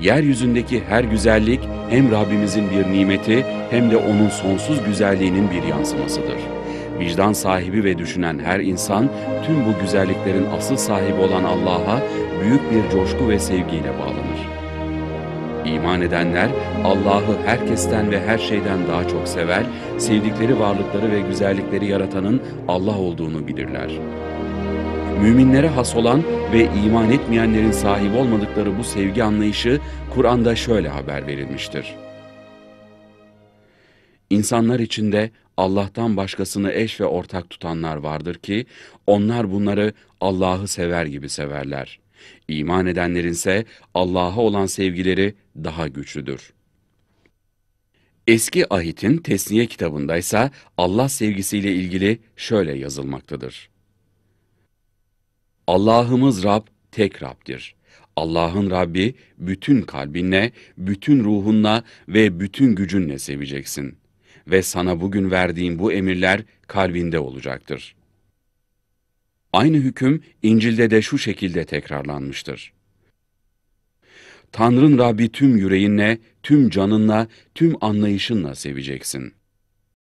Yeryüzündeki her güzellik hem Rabbimizin bir nimeti hem de onun sonsuz güzelliğinin bir yansımasıdır. Vicdan sahibi ve düşünen her insan tüm bu güzelliklerin asıl sahibi olan Allah'a büyük bir coşku ve sevgiyle bağlanır. İman edenler Allah'ı herkesten ve her şeyden daha çok sever, sevdikleri varlıkları ve güzellikleri yaratanın Allah olduğunu bilirler. Müminlere has olan ve iman etmeyenlerin sahip olmadıkları bu sevgi anlayışı Kur'an'da şöyle haber verilmiştir. İnsanlar içinde Allah'tan başkasını eş ve ortak tutanlar vardır ki onlar bunları Allah'ı sever gibi severler. İman edenlerin ise Allah'a olan sevgileri daha güçlüdür. Eski ahitin Tesniye kitabında ise Allah sevgisiyle ilgili şöyle yazılmaktadır. Allah'ımız Rab tek Rab'dir. Allah'ın Rabbi bütün kalbinle, bütün ruhunla ve bütün gücünle seveceksin. Ve sana bugün verdiğim bu emirler kalbinde olacaktır. Aynı hüküm İncil'de de şu şekilde tekrarlanmıştır. Tanrın Rabbi tüm yüreğinle, tüm canınla, tüm anlayışınla seveceksin.